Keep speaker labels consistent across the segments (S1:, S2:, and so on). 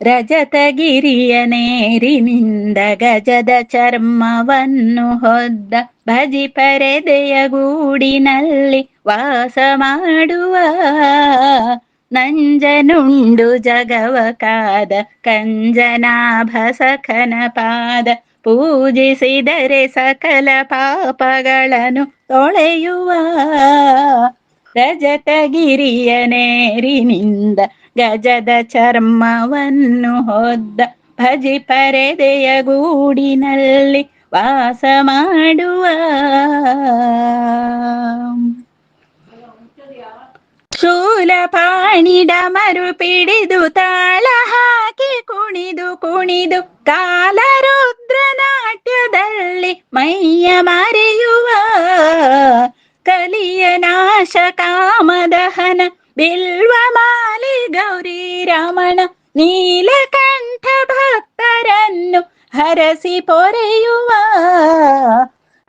S1: ರಜತಗಿರಿಯ ನೇರಿನಿಂದ ಗಜದ ಚರ್ಮವನ್ನು ಹೊದ್ದ ಭಜಿ ಪರೆದೆಯ ಗೂಡಿನಲ್ಲಿ ವಾಸ ಮಾಡುವ ನಂಜನುಂಡು ಜಗವ ಕಾದ ಕಂಜನಾಭ ಸಖನ ಪಾದ ಪೂಜಿಸಿದರೆ ಸಕಲ ಪಾಪಗಳನ್ನು ತೊಳೆಯುವ ರಜತಗಿರಿಯ ನೇರಿನಿಂದ ಗಜದ ಚರ್ಮವನ್ನು ಹೊದ್ದ ಭಜಿ ಪರೆದೆಯ ಗೂಡಿನಲ್ಲಿ ವಾಸ ಮಾಡುವ. ಶೂಲಪಾಣಿಡ ಮರು ಪಿಡಿದು ತಾಳ ಹಾಕಿ ಕುಣಿದು ಕುಣಿದು ಕಾಲರುದ್ರ ನಾಟ್ಯದಲ್ಲಿ ಮೈಯ ಮರೆಯುವ. ಕಲಿಯ ನಾಶ ಕಾಮದಹನ, ಬಿಲ್ವ ಮಾಲಿ ಗೌರಿ ರಮಣ ನೀಲಕಂಠ ಭಕ್ತರನ್ನು ಹರಸಿ ಪೊರೆಯುವ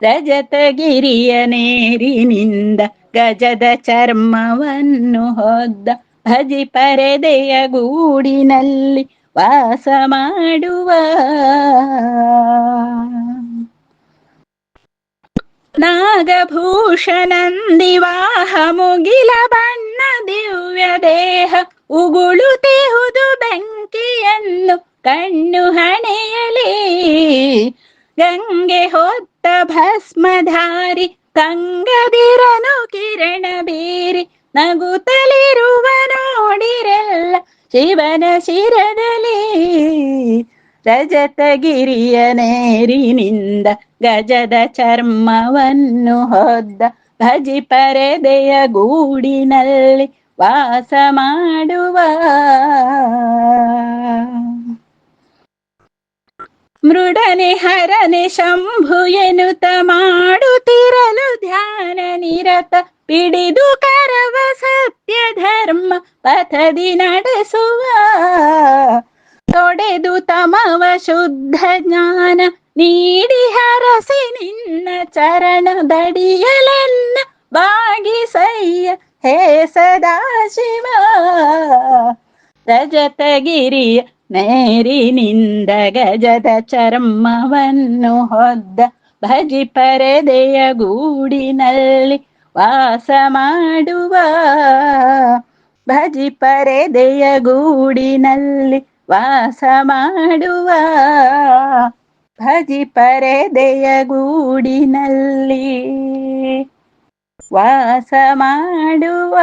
S1: ರಜತಗಿರಿಯ ನೇರಿನಿಂದ ಗಜದ ಚರ್ಮವನ್ನು ಹೊದ್ದ ಭಜಿ ಪರದೆಯ ಗೂಡಿನಲ್ಲಿ ವಾಸ ಮಾಡುವ ನಾಗಭೂಷಣಂದಿವಾಹ ಮುಗಿಲ ಬಣ್ಣ ದಿವ್ಯ ದೇಹ ಉಗುಳುತ್ತಿಹುದು ಬೆಂಕಿಯನ್ನು ಕಣ್ಣು ಹಣೆಯಲಿ. ಗಂಗೆ ಹೊತ್ತ ಭಸ್ಮಧಾರಿ, ಕಂಗದಿರನು ಕಿರಣ ಬೀರಿ ನಗುತ್ತಲಿರುವ ನೋಡಿರಲ್ಲ ಶಿವನ ಶಿರದಲ್ಲಿ. ರಜತಗಿರಿಯ ನೇರಿನಿಂದ ಗಜದ ಚರ್ಮವನ್ನು ಹೊದ್ದ ಭಜಿ ಪರೆದೆಯ ಗೂಡಿನಲ್ಲಿ ವಾಸ ಮಾಡುವ. ಮೃಡನೆ ಹರನೆ ಶಂಭು ಎನುತ ಮಾಡುತ್ತಿರಲು ಧ್ಯಾನ ನಿರತ ಪಿಡಿದು ಕರವ ಸತ್ಯ ಧರ್ಮ ಪಥದಿ ನಡೆಸುವ. ತಮವ ಶುದ್ಧ ಜ್ಞಾನ ನೀಡಿ ಹರಸಿ ನಿನ್ನ ಚರಣದಡಿಯಲೆನ್ನ ಬಾಗಿಸಯ್ಯ. ಹೇ ಸದಾಶಿವ ರಜತಗಿರಿಯ ನೇರಿನಿಂದ ಗಜದ ಚರ್ಮವನ್ನು ಹೊದ್ದ. ಭಜಿ ಪರದೆಯ ಗೂಡಿನಲ್ಲಿ ವಾಸ ಮಾಡುವ. ಭಜಿ ಪರದೆಯ ಗೂಡಿನಲ್ಲಿ ವಾಸ ಮಾಡುವ ಭಜಿ ಪರದೆಯ ಗೂಡಿನಲ್ಲಿ ವಾಸ ಮಾಡುವ